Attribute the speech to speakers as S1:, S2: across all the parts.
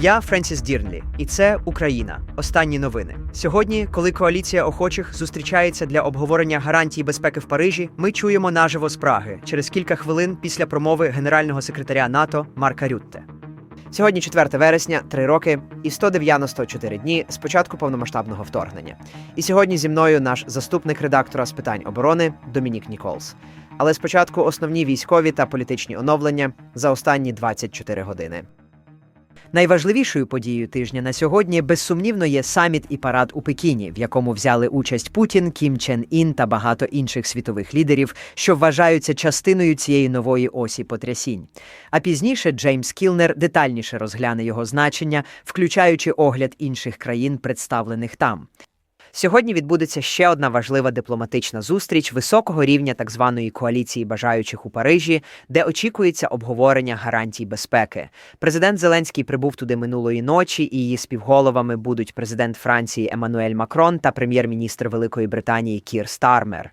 S1: Я Френсіс Дірнлі, і це Україна. Останні новини. Сьогодні, коли коаліція охочих зустрічається для обговорення гарантій безпеки в Парижі, ми чуємо наживо з Праги через кілька хвилин після промови генерального секретаря НАТО Марка Рютте.
S2: Сьогодні 4 вересня, 3 роки і 194 дні з початку повномасштабного вторгнення. І сьогодні зі мною наш заступник редактора з питань оборони Домінік Ніколс. Але спочатку основні військові та політичні оновлення за останні 24 години.
S1: Найважливішою подією тижня на сьогодні безсумнівно є саміт і парад у Пекіні, в якому взяли участь Путін, Кім Чен Ін та багато інших світових лідерів, що вважаються частиною цієї нової осі потрясінь. А пізніше Джеймс Кілнер детальніше розгляне його значення, включаючи огляд інших країн, представлених там. Сьогодні відбудеться ще одна важлива дипломатична зустріч високого рівня так званої коаліції бажаючих у Парижі, де очікується обговорення гарантій безпеки. Президент Зеленський прибув туди минулої ночі, і її співголовами будуть президент Франції Еммануель Макрон та прем'єр-міністр Великої Британії Кір Стармер.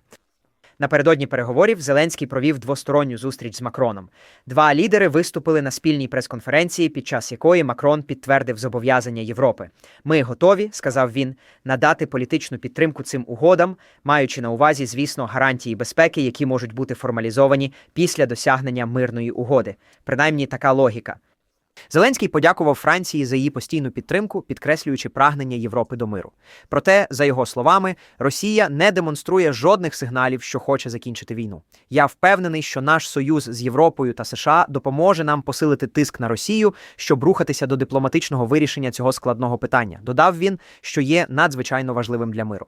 S1: Напередодні переговорів Зеленський провів двосторонню зустріч з Макроном. Два лідери виступили на спільній прес-конференції, під час якої Макрон підтвердив зобов'язання Європи. Ми готові, сказав він, надати політичну підтримку цим угодам, маючи на увазі, звісно, гарантії безпеки, які можуть бути формалізовані після досягнення мирної угоди. Принаймні така логіка. Зеленський подякував Франції за її постійну підтримку, підкреслюючи прагнення Європи до миру. Проте, за його словами, Росія не демонструє жодних сигналів, що хоче закінчити війну. Я впевнений, що наш союз з Європою та США допоможе нам посилити тиск на Росію, щоб рухатися до дипломатичного вирішення цього складного питання. Додав він, що є надзвичайно важливим для миру.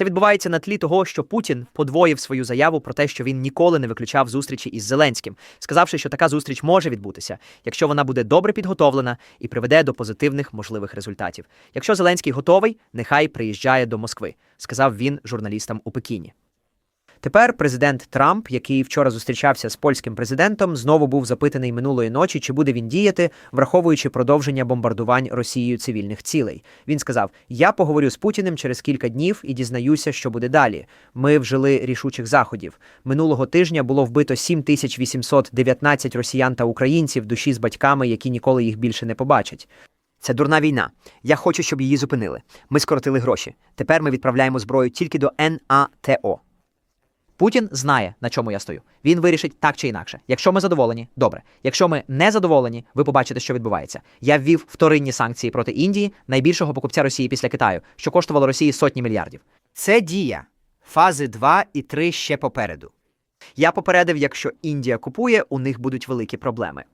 S1: Це відбувається на тлі того, що Путін подвоїв свою заяву про те, що він ніколи не виключав зустрічі із Зеленським, сказавши, що така зустріч може відбутися, якщо вона буде добре підготовлена і приведе до позитивних можливих результатів. Якщо Зеленський готовий, нехай приїжджає до Москви, сказав він журналістам у Пекіні. Тепер президент Трамп, який вчора зустрічався з польським президентом, знову був запитаний минулої ночі, чи буде він діяти, враховуючи продовження бомбардувань Росією цивільних цілей. Він сказав: Я поговорю з Путіним через кілька днів і дізнаюся, що буде далі. Ми вжили рішучих заходів. Минулого тижня було вбито 7819 росіян та українців, душі з батьками, які ніколи їх більше не побачать. Це дурна війна. Я хочу, щоб її зупинили. Ми скоротили гроші. Тепер ми відправляємо зброю тільки до НАТО. Путін знає, на чому я стою. Він вирішить так чи інакше. Якщо ми задоволені, добре. Якщо ми не задоволені, ви побачите, що відбувається. Я ввів вторинні санкції проти Індії, найбільшого покупця Росії після Китаю, що коштувало Росії сотні мільярдів.
S3: Це дія. Фази 2 і 3 ще попереду.
S1: Я попередив, якщо Індія купує, у них будуть великі проблеми.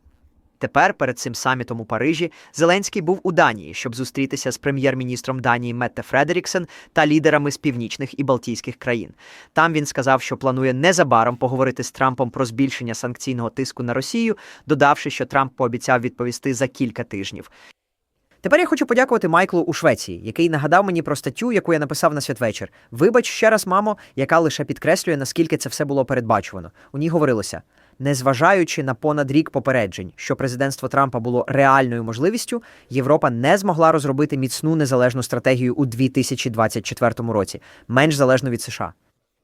S1: Тепер, перед цим самітом у Парижі, Зеленський був у Данії, щоб зустрітися з прем'єр-міністром Данії Метте Фредеріксен та лідерами з північних і Балтійських країн. Там він сказав, що планує незабаром поговорити з Трампом про збільшення санкційного тиску на Росію, додавши, що Трамп пообіцяв відповісти за кілька тижнів. Тепер я хочу подякувати Майклу у Швеції, який нагадав мені про статтю, яку я написав на святвечір. Вибач ще раз, мамо, яка лише підкреслює, наскільки це все було передбачувано. У ній говорилося. Незважаючи на понад рік попереджень, що президентство Трампа було реальною можливістю, Європа не змогла розробити міцну незалежну стратегію у 2024 році, менш залежну від США.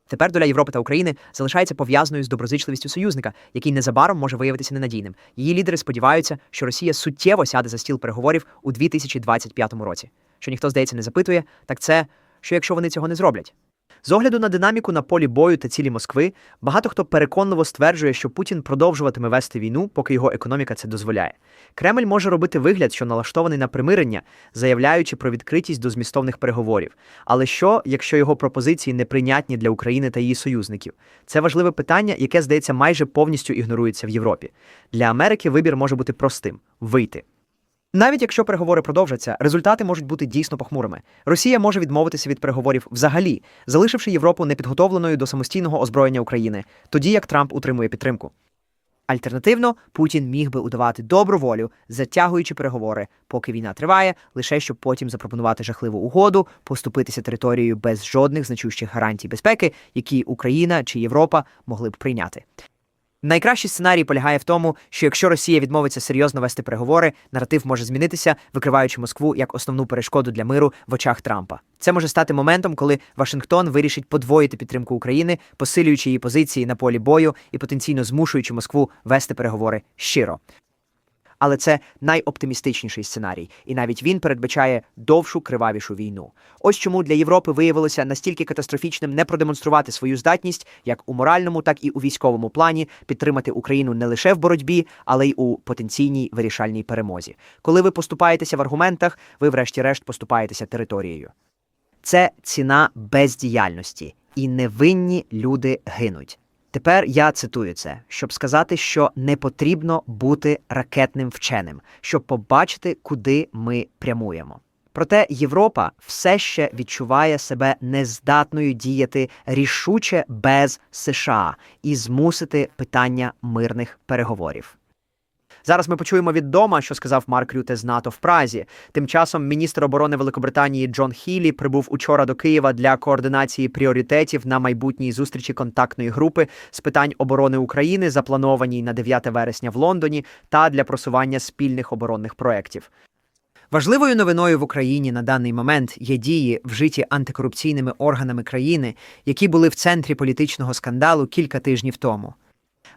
S1: Тепер доля Європи та України залишається пов'язаною з доброзичливістю союзника, який незабаром може виявитися ненадійним. Її лідери сподіваються, що Росія суттєво сяде за стіл переговорів у 2025 році. Що ніхто, здається, не запитує, так це що якщо вони цього не зроблять. З огляду на динаміку на полі бою та цілі Москви, багато хто переконливо стверджує, що Путін продовжуватиме вести війну, поки його економіка це дозволяє. Кремль може робити вигляд, що налаштований на примирення, заявляючи про відкритість до змістовних переговорів. Але що, якщо його пропозиції неприйнятні для України та її союзників? Це важливе питання, яке, здається, майже повністю ігнорується в Європі. Для Америки вибір може бути простим вийти. Навіть якщо переговори продовжаться, результати можуть бути дійсно похмурими. Росія може відмовитися від переговорів взагалі, залишивши Європу непідготовленою до самостійного озброєння України, тоді як Трамп утримує підтримку. Альтернативно, Путін міг би удавати добру волю, затягуючи переговори, поки війна триває, лише щоб потім запропонувати жахливу угоду, поступитися територією без жодних значущих гарантій безпеки, які Україна чи Європа могли б прийняти. Найкращий сценарій полягає в тому, що якщо Росія відмовиться серйозно вести переговори, наратив може змінитися, викриваючи Москву як основну перешкоду для миру в очах Трампа. Це може стати моментом, коли Вашингтон вирішить подвоїти підтримку України, посилюючи її позиції на полі бою і потенційно змушуючи Москву вести переговори щиро.
S2: Але це найоптимістичніший сценарій, і навіть він передбачає довшу кривавішу війну. Ось чому для Європи виявилося настільки катастрофічним не продемонструвати свою здатність як у моральному, так і у військовому плані підтримати Україну не лише в боротьбі, але й у потенційній вирішальній перемозі. Коли ви поступаєтеся в аргументах, ви, врешті-решт, поступаєтеся територією. Це ціна бездіяльності, і невинні люди гинуть. Тепер я цитую це, щоб сказати, що не потрібно бути ракетним вченим, щоб побачити, куди ми прямуємо. Проте Європа все ще відчуває себе нездатною діяти рішуче без США і змусити питання мирних переговорів. Зараз ми почуємо від дома, що сказав Марк Рюте з НАТО в Празі. Тим часом міністр оборони Великобританії Джон Хілі прибув учора до Києва для координації пріоритетів на майбутній зустрічі контактної групи з питань оборони України, запланованій на 9 вересня в Лондоні, та для просування спільних оборонних проєктів.
S1: Важливою новиною в Україні на даний момент є дії, вжиті антикорупційними органами країни, які були в центрі політичного скандалу кілька тижнів тому.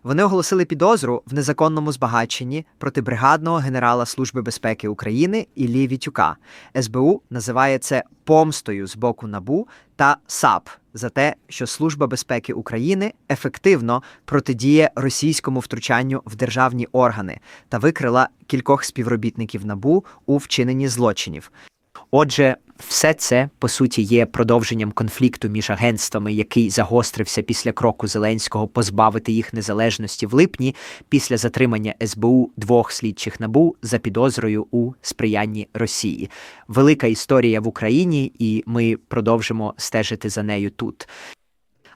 S1: Вони оголосили підозру в незаконному збагаченні проти бригадного генерала Служби безпеки України Іллі Вітюка. СБУ називає це помстою з боку НАБУ та САП за те, що Служба безпеки України ефективно протидіє російському втручанню в державні органи та викрила кількох співробітників НАБУ у вчиненні злочинів. Отже, все це по суті є продовженням конфлікту між агентствами, який загострився після кроку Зеленського позбавити їх незалежності в липні після затримання СБУ двох слідчих набу за підозрою у сприянні Росії. Велика історія в Україні, і ми продовжимо стежити за нею тут.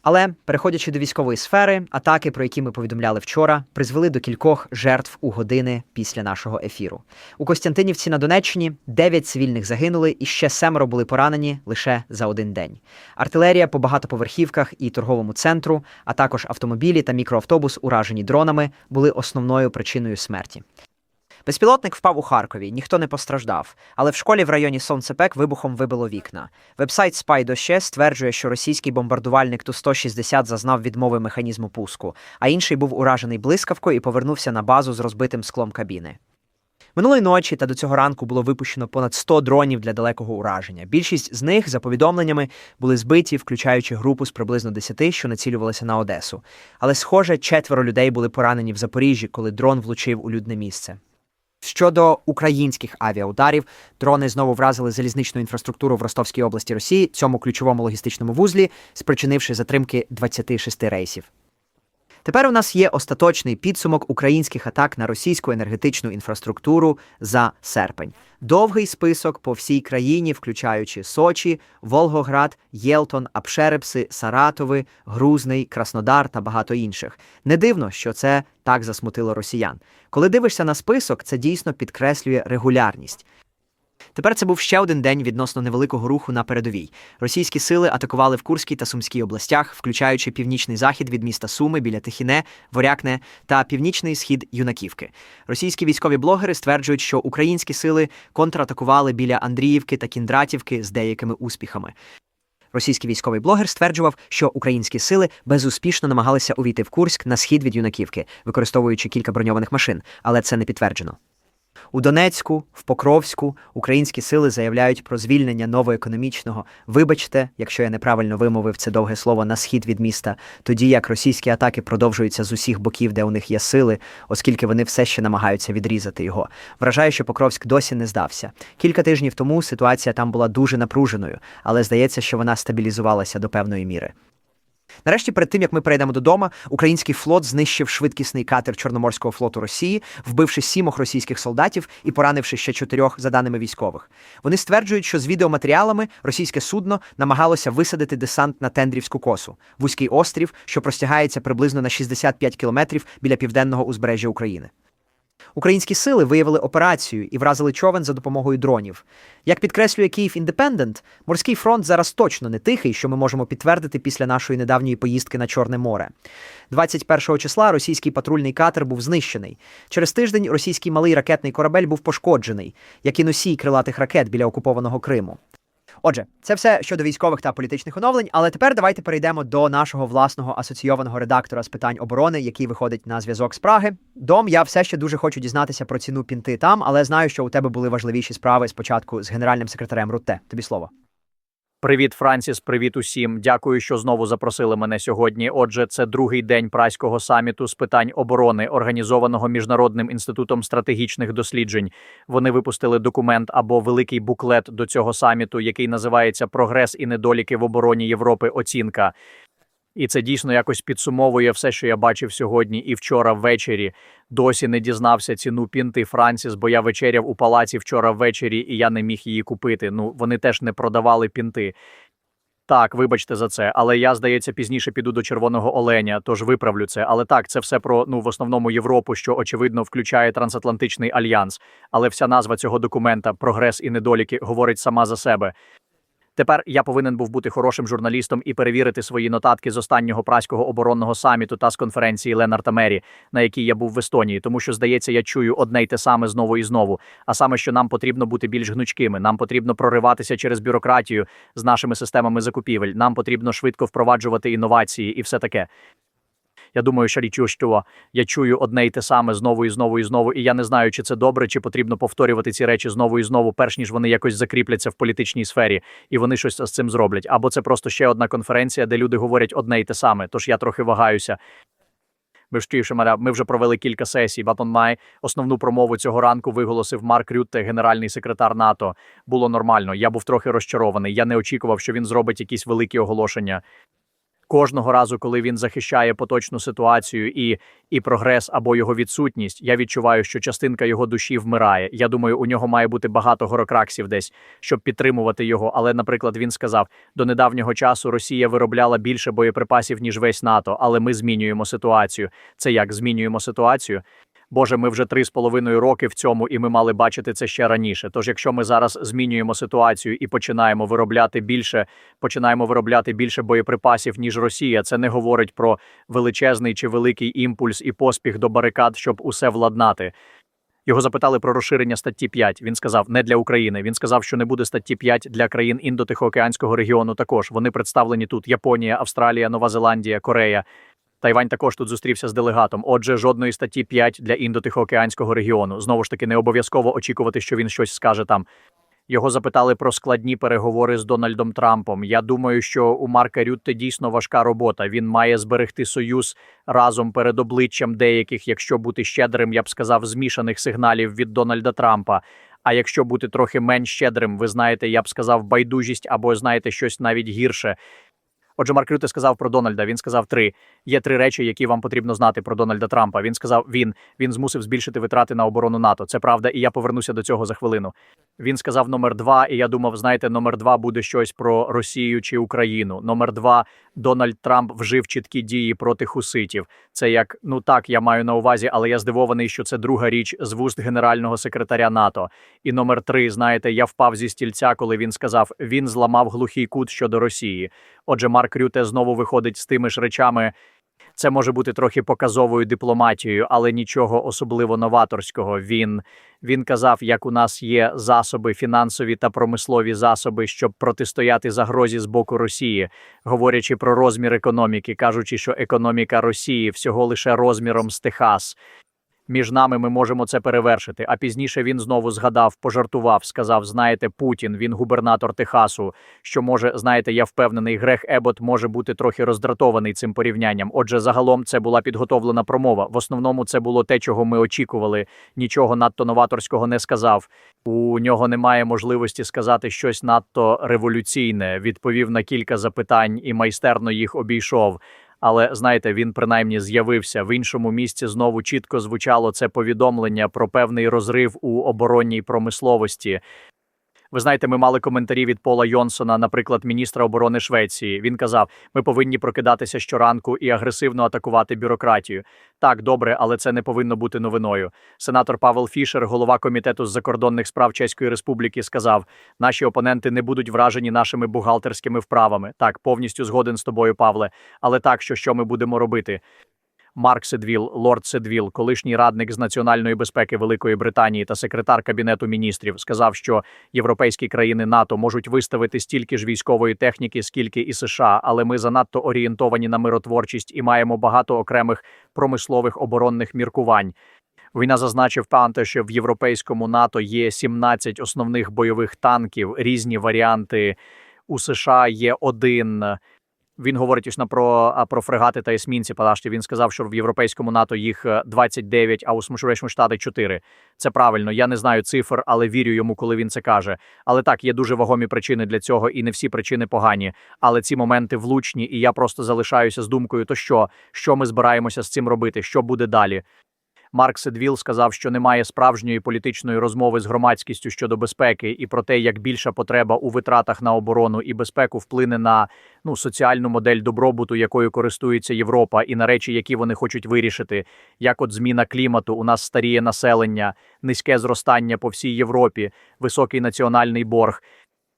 S1: Але, переходячи до військової сфери, атаки, про які ми повідомляли вчора, призвели до кількох жертв у години після нашого ефіру. У Костянтинівці на Донеччині 9 цивільних загинули, і ще семеро були поранені лише за один день. Артилерія по багатоповерхівках і торговому центру, а також автомобілі та мікроавтобус, уражені дронами, були основною причиною смерті. Безпілотник впав у Харкові, ніхто не постраждав, але в школі в районі Сонцепек вибухом вибило вікна. Вебсайт Spy.ще стверджує, що російський бомбардувальник Ту-160 зазнав відмови механізму пуску, а інший був уражений блискавкою і повернувся на базу з розбитим склом кабіни. Минулої ночі та до цього ранку було випущено понад 100 дронів для далекого ураження. Більшість з них, за повідомленнями, були збиті, включаючи групу з приблизно 10, що націлювалися на Одесу. Але, схоже, четверо людей були поранені в Запоріжжі, коли дрон влучив у людне місце. Щодо українських авіаударів, дрони знову вразили залізничну інфраструктуру в Ростовській області Росії, цьому ключовому логістичному вузлі, спричинивши затримки 26 рейсів. Тепер у нас є остаточний підсумок українських атак на російську енергетичну інфраструктуру за серпень. Довгий список по всій країні, включаючи Сочі, Волгоград, Єлтон, Апшерепси, Саратови, Грузний, Краснодар та багато інших. Не дивно, що це так засмутило росіян. Коли дивишся на список, це дійсно підкреслює регулярність. Тепер це був ще один день відносно невеликого руху на передовій. Російські сили атакували в Курській та Сумській областях, включаючи північний захід від міста Суми біля Тихіне, Ворякне та північний схід Юнаківки. Російські військові блогери стверджують, що українські сили контратакували біля Андріївки та Кіндратівки з деякими успіхами. Російський військовий блогер стверджував, що українські сили безуспішно намагалися увійти в Курськ на схід від Юнаківки, використовуючи кілька броньованих машин, але це не підтверджено. У Донецьку, в Покровську українські сили заявляють про звільнення новоекономічного. Вибачте, якщо я неправильно вимовив це довге слово на схід від міста, тоді як російські атаки продовжуються з усіх боків, де у них є сили, оскільки вони все ще намагаються відрізати його. Вражає, що Покровськ досі не здався. Кілька тижнів тому ситуація там була дуже напруженою, але здається, що вона стабілізувалася до певної міри. Нарешті, перед тим як ми перейдемо додому, український флот знищив швидкісний катер Чорноморського флоту Росії, вбивши сімох російських солдатів і поранивши ще чотирьох за даними військових. Вони стверджують, що з відеоматеріалами російське судно намагалося висадити десант на Тендрівську косу, вузький острів, що простягається приблизно на 65 кілометрів біля південного узбережжя України. Українські сили виявили операцію і вразили човен за допомогою дронів. Як підкреслює Київ Індепендент, морський фронт зараз точно не тихий, що ми можемо підтвердити після нашої недавньої поїздки на Чорне море. 21 числа російський патрульний катер був знищений. Через тиждень російський малий ракетний корабель був пошкоджений, як і носій крилатих ракет біля окупованого Криму.
S2: Отже, це все щодо військових та політичних оновлень. Але тепер давайте перейдемо до нашого власного асоційованого редактора з питань оборони, який виходить на зв'язок з Праги. Дом, я все ще дуже хочу дізнатися про ціну пінти там, але знаю, що у тебе були важливіші справи спочатку з генеральним секретарем Рутте. Тобі слово.
S4: Привіт, Франсіс. Привіт усім. Дякую, що знову запросили мене сьогодні. Отже, це другий день праського саміту з питань оборони, організованого міжнародним інститутом стратегічних досліджень. Вони випустили документ або великий буклет до цього саміту, який називається Прогрес і недоліки в обороні Європи. Оцінка. І це дійсно якось підсумовує все, що я бачив сьогодні і вчора ввечері. Досі не дізнався ціну пінти Франсіс, бо я вечеряв у палаці вчора ввечері, і я не міг її купити. Ну вони теж не продавали пінти. Так, вибачте за це, але я, здається, пізніше піду до червоного оленя, тож виправлю це. Але так, це все про ну в основному Європу, що очевидно включає трансатлантичний альянс. Але вся назва цього документа Прогрес і недоліки говорить сама за себе. Тепер я повинен був бути хорошим журналістом і перевірити свої нотатки з останнього праського оборонного саміту та з конференції Ленарта Мері, на якій я був в Естонії, тому що здається, я чую одне й те саме знову і знову. А саме, що нам потрібно бути більш гнучкими, нам потрібно прориватися через бюрократію з нашими системами закупівель. Нам потрібно швидко впроваджувати інновації і все таке. Я думаю, що річ у що я чую одне й те саме знову і знову і знову, і я не знаю, чи це добре, чи потрібно повторювати ці речі знову і знову, перш ніж вони якось закріпляться в політичній сфері, і вони щось з цим зроблять. Або це просто ще одна конференція, де люди говорять одне й те саме. Тож я трохи вагаюся. Ви ж ми вже провели кілька сесій. Батон Май основну промову цього ранку виголосив Марк Рютте, генеральний секретар НАТО. Було нормально. Я був трохи розчарований. Я не очікував, що він зробить якісь великі оголошення. Кожного разу, коли він захищає поточну ситуацію і, і прогрес або його відсутність, я відчуваю, що частинка його душі вмирає. Я думаю, у нього має бути багато горокраксів десь, щоб підтримувати його. Але, наприклад, він сказав: до недавнього часу Росія виробляла більше боєприпасів ніж весь НАТО, але ми змінюємо ситуацію. Це як змінюємо ситуацію? Боже, ми вже три з половиною роки в цьому, і ми мали бачити це ще раніше. Тож, якщо ми зараз змінюємо ситуацію і починаємо виробляти більше, починаємо виробляти більше боєприпасів ніж Росія, це не говорить про величезний чи великий імпульс і поспіх до барикад, щоб усе владнати. Його запитали про розширення статті 5. Він сказав не для України. Він сказав, що не буде статті 5 для країн індотихоокеанського регіону. Також вони представлені тут: Японія, Австралія, Нова Зеландія, Корея. Тайвань також тут зустрівся з делегатом. Отже, жодної статті 5 для індотихоокеанського регіону. Знову ж таки, не обов'язково очікувати, що він щось скаже там. Його запитали про складні переговори з Дональдом Трампом. Я думаю, що у Марка Рютте дійсно важка робота. Він має зберегти союз разом перед обличчям деяких, якщо бути щедрим, я б сказав, змішаних сигналів від Дональда Трампа. А якщо бути трохи менш щедрим, ви знаєте, я б сказав, байдужість або знаєте щось навіть гірше. Отже, Марк Рюте сказав про Дональда. Він сказав три. Є три речі, які вам потрібно знати про Дональда Трампа. Він сказав, він він змусив збільшити витрати на оборону НАТО. Це правда, і я повернуся до цього за хвилину. Він сказав номер два, і я думав, знаєте, номер два буде щось про Росію чи Україну. Номер два Дональд Трамп вжив чіткі дії проти хуситів. Це як ну так, я маю на увазі, але я здивований, що це друга річ з вуст генерального секретаря НАТО. І номер три, знаєте, я впав зі стільця, коли він сказав, він зламав глухий кут щодо Росії. Отже, Марк Рюте знову виходить з тими ж речами. Це може бути трохи показовою дипломатією, але нічого особливо новаторського. Він він казав, як у нас є засоби, фінансові та промислові засоби, щоб протистояти загрозі з боку Росії, говорячи про розмір економіки, кажучи, що економіка Росії всього лише розміром з Техас. Між нами ми можемо це перевершити. А пізніше він знову згадав, пожартував, сказав: знаєте, Путін, він губернатор Техасу. Що може, знаєте, я впевнений, Грех Ебот може бути трохи роздратований цим порівнянням. Отже, загалом це була підготовлена промова. В основному це було те, чого ми очікували. Нічого надто новаторського не сказав. У нього немає можливості сказати щось надто революційне. Відповів на кілька запитань і майстерно їх обійшов. Але знаєте, він принаймні з'явився в іншому місці. Знову чітко звучало це повідомлення про певний розрив у оборонній промисловості. Ви знаєте, ми мали коментарі від Пола Йонсона, наприклад, міністра оборони Швеції. Він казав: ми повинні прокидатися щоранку і агресивно атакувати бюрократію. Так, добре, але це не повинно бути новиною. Сенатор Павел Фішер, голова комітету з закордонних справ Чеської Республіки, сказав: наші опоненти не будуть вражені нашими бухгалтерськими вправами. Так, повністю згоден з тобою, Павле. Але так, що що ми будемо робити? Марк Седвіл, лорд Седвіл, колишній радник з національної безпеки Великої Британії та секретар кабінету міністрів, сказав, що європейські країни НАТО можуть виставити стільки ж військової техніки, скільки і США, але ми занадто орієнтовані на миротворчість і маємо багато окремих промислових оборонних міркувань. Війна зазначив Панте, що в європейському НАТО є 17 основних бойових танків, різні варіанти. У США є один. Він говорить ось про, про фрегати та есмінці. Палашті. Він сказав, що в європейському НАТО їх е, 29, а у Сполучених Штати 4. Це правильно. Я не знаю цифр, але вірю йому, коли він це каже. Але так, є дуже вагомі причини для цього, і не всі причини погані. Але ці моменти влучні, і я просто залишаюся з думкою: то що, що ми збираємося з цим робити? Що буде далі? Марк Седвіл сказав, що немає справжньої політичної розмови з громадськістю щодо безпеки і про те, як більша потреба у витратах на оборону і безпеку вплине на ну соціальну модель добробуту, якою користується Європа, і на речі, які вони хочуть вирішити, як от зміна клімату, у нас старіє населення, низьке зростання по всій Європі, високий національний борг.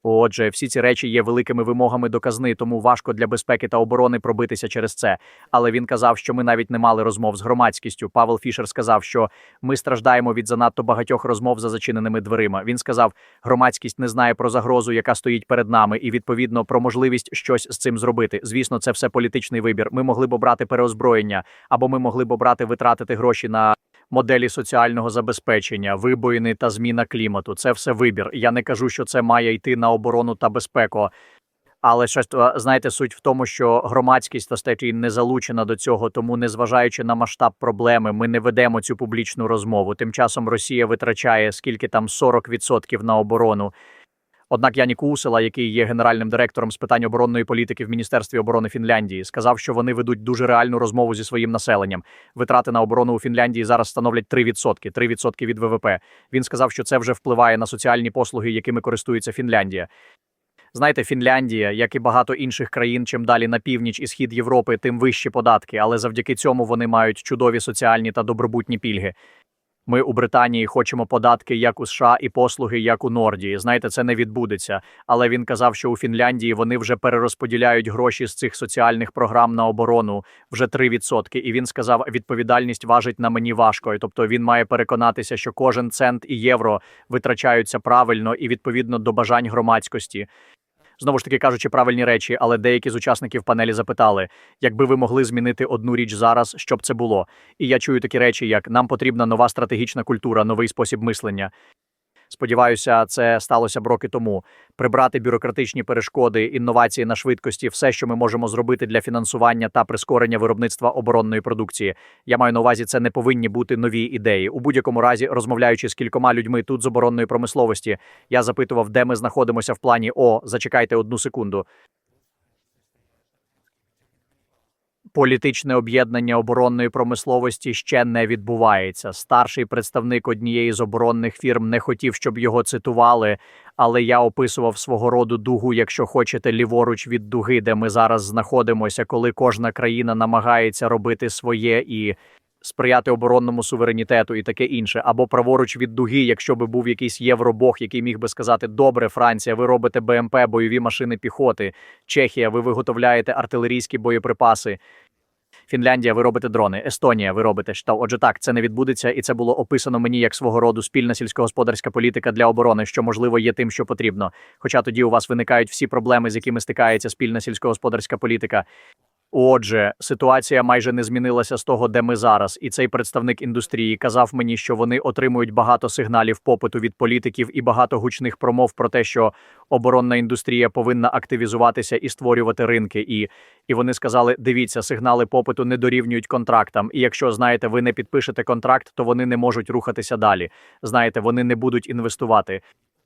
S4: Отже, всі ці речі є великими вимогами до казни, тому важко для безпеки та оборони пробитися через це. Але він казав, що ми навіть не мали розмов з громадськістю. Павел Фішер сказав, що ми страждаємо від занадто багатьох розмов за зачиненими дверима. Він сказав, громадськість не знає про загрозу, яка стоїть перед нами, і відповідно про можливість щось з цим зробити. Звісно, це все політичний вибір. Ми могли б обрати переозброєння, або ми могли б обрати витратити гроші на. Моделі соціального забезпечення, вибоїни та зміна клімату це все вибір. Я не кажу, що це має йти на оборону та безпеку. Але щось знаєте, суть в тому, що громадськість та статі не залучена до цього, тому незважаючи на масштаб проблеми, ми не ведемо цю публічну розмову. Тим часом Росія витрачає скільки там 40% на оборону. Однак Янік Усела, який є генеральним директором з питань оборонної політики в Міністерстві оборони Фінляндії, сказав, що вони ведуть дуже реальну розмову зі своїм населенням. Витрати на оборону у Фінляндії зараз становлять 3%, 3% від ВВП. Він сказав, що це вже впливає на соціальні послуги, якими користується Фінляндія. Знаєте, Фінляндія, як і багато інших країн, чим далі на північ і схід Європи, тим вищі податки, але завдяки цьому вони мають чудові соціальні та добробутні пільги. Ми у Британії хочемо податки як у США і послуги як у Нордії. Знаєте, це не відбудеться. Але він казав, що у Фінляндії вони вже перерозподіляють гроші з цих соціальних програм на оборону вже 3%. І він сказав, відповідальність важить на мені важко. Тобто він має переконатися, що кожен цент і євро витрачаються правильно і відповідно до бажань громадськості. Знову ж таки кажучи правильні речі, але деякі з учасників панелі запитали, якби ви могли змінити одну річ зараз, щоб це було. І я чую такі речі, як нам потрібна нова стратегічна культура, новий спосіб мислення. Сподіваюся, це сталося б роки тому. Прибрати бюрократичні перешкоди, інновації на швидкості, все, що ми можемо зробити для фінансування та прискорення виробництва оборонної продукції. Я маю на увазі, це не повинні бути нові ідеї. У будь-якому разі, розмовляючи з кількома людьми тут з оборонної промисловості, я запитував, де ми знаходимося в плані О, зачекайте одну секунду. Політичне об'єднання оборонної промисловості ще не відбувається. Старший представник однієї з оборонних фірм не хотів, щоб його цитували, але я описував свого роду дугу, якщо хочете, ліворуч від дуги, де ми зараз знаходимося, коли кожна країна намагається робити своє і сприяти оборонному суверенітету і таке інше, або праворуч від дуги, якщо би був якийсь євробог, який міг би сказати: Добре, Франція, ви робите БМП, бойові машини піхоти, Чехія, ви виготовляєте артилерійські боєприпаси. Фінляндія, ви робите дрони, Естонія, ви робите що. Отже, так це не відбудеться, і це було описано мені як свого роду спільна сільськогосподарська політика для оборони, що можливо є тим, що потрібно. Хоча тоді у вас виникають всі проблеми, з якими стикається спільна сільськогосподарська політика. Отже, ситуація майже не змінилася з того, де ми зараз, і цей представник індустрії казав мені, що вони отримують багато сигналів попиту від політиків і багато гучних промов про те, що оборонна індустрія повинна активізуватися і створювати ринки. І, і вони сказали: дивіться, сигнали попиту не дорівнюють контрактам. І якщо знаєте, ви не підпишете контракт, то вони не можуть рухатися далі. Знаєте, вони не будуть інвестувати.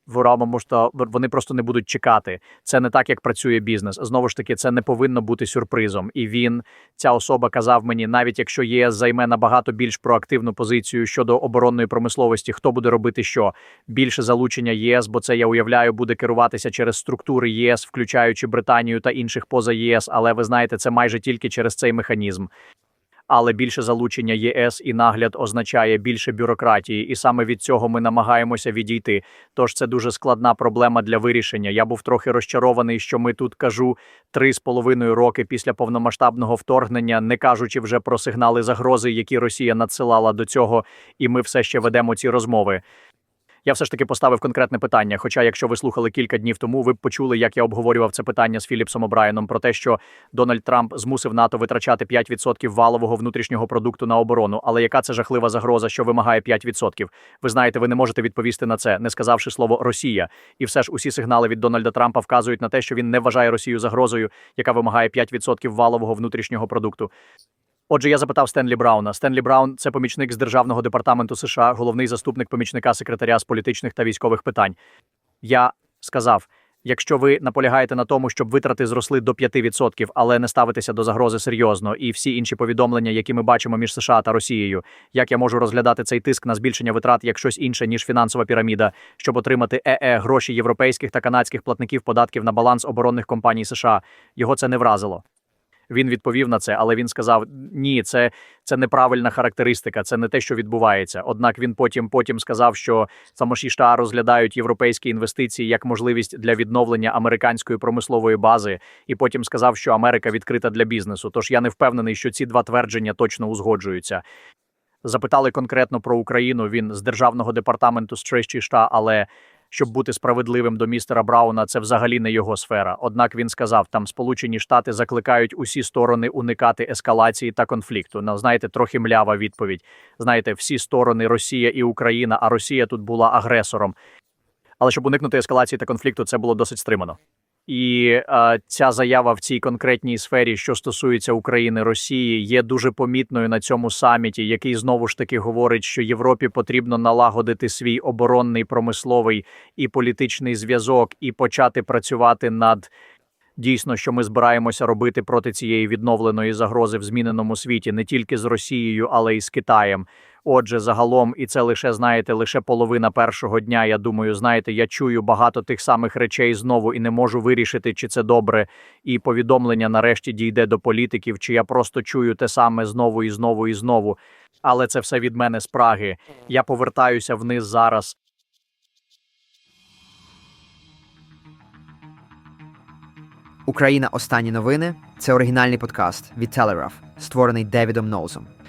S4: Ворама, що вони просто не будуть чекати. Це не так, як працює бізнес. Знову ж таки, це не повинно бути сюрпризом. І він, ця особа, казав мені, навіть якщо ЄС займе набагато більш проактивну позицію щодо оборонної промисловості, хто буде робити що більше залучення ЄС, бо це я уявляю, буде керуватися через структури ЄС, включаючи Британію та інших поза ЄС. Але ви знаєте, це майже тільки через цей механізм. Але більше залучення ЄС і нагляд означає більше бюрократії, і саме від цього ми намагаємося відійти. Тож це дуже складна проблема для вирішення. Я був трохи розчарований, що ми тут кажу три з половиною роки після повномасштабного вторгнення, не кажучи вже про сигнали загрози, які Росія надсилала до цього, і ми все ще ведемо ці розмови. Я все ж таки поставив конкретне питання. Хоча, якщо ви слухали кілька днів тому, ви б почули, як я обговорював це питання з Філіпсом О'Брайеном про те, що Дональд Трамп змусив НАТО витрачати 5% валового внутрішнього продукту на оборону. Але яка це жахлива загроза, що вимагає 5%? Ви знаєте, ви не можете відповісти на це, не сказавши слово Росія. І все ж усі сигнали від Дональда Трампа вказують на те, що він не вважає Росію загрозою, яка вимагає 5% валового внутрішнього продукту. Отже, я запитав Стенлі Брауна. Стенлі Браун це помічник з Державного департаменту США, головний заступник помічника секретаря з політичних та військових питань. Я сказав: якщо ви наполягаєте на тому, щоб витрати зросли до 5%, але не ставитеся до загрози серйозно, і всі інші повідомлення, які ми бачимо між США та Росією, як я можу розглядати цей тиск на збільшення витрат як щось інше ніж фінансова піраміда, щоб отримати ЕЕ гроші європейських та канадських платників податків на баланс оборонних компаній США, його це не вразило. Він відповів на це, але він сказав: ні, це, це неправильна характеристика, це не те, що відбувається. Однак він потім потім сказав, що самоші США розглядають європейські інвестиції як можливість для відновлення американської промислової бази, і потім сказав, що Америка відкрита для бізнесу. Тож я не впевнений, що ці два твердження точно узгоджуються. Запитали конкретно про Україну. Він з державного департаменту США, але щоб бути справедливим до містера Брауна, це взагалі не його сфера. Однак він сказав, там Сполучені Штати закликають усі сторони уникати ескалації та конфлікту. Ну, знаєте, трохи млява відповідь. Знаєте, всі сторони Росія і Україна, а Росія тут була агресором. Але щоб уникнути ескалації та конфлікту, це було досить стримано. І е, ця заява в цій конкретній сфері, що стосується України Росії, є дуже помітною на цьому саміті, який знову ж таки говорить, що Європі потрібно налагодити свій оборонний промисловий і політичний зв'язок і почати працювати над дійсно, що ми збираємося робити проти цієї відновленої загрози в зміненому світі, не тільки з Росією, але й з Китаєм. Отже, загалом, і це лише знаєте, лише половина першого дня. Я думаю, знаєте, я чую багато тих самих речей знову і не можу вирішити, чи це добре. І повідомлення нарешті дійде до політиків, чи я просто чую те саме знову і знову і знову. Але це все від мене з Праги. Я повертаюся вниз зараз.
S1: Україна. Останні новини це оригінальний подкаст від Telegraph, створений Девідом Ноузом.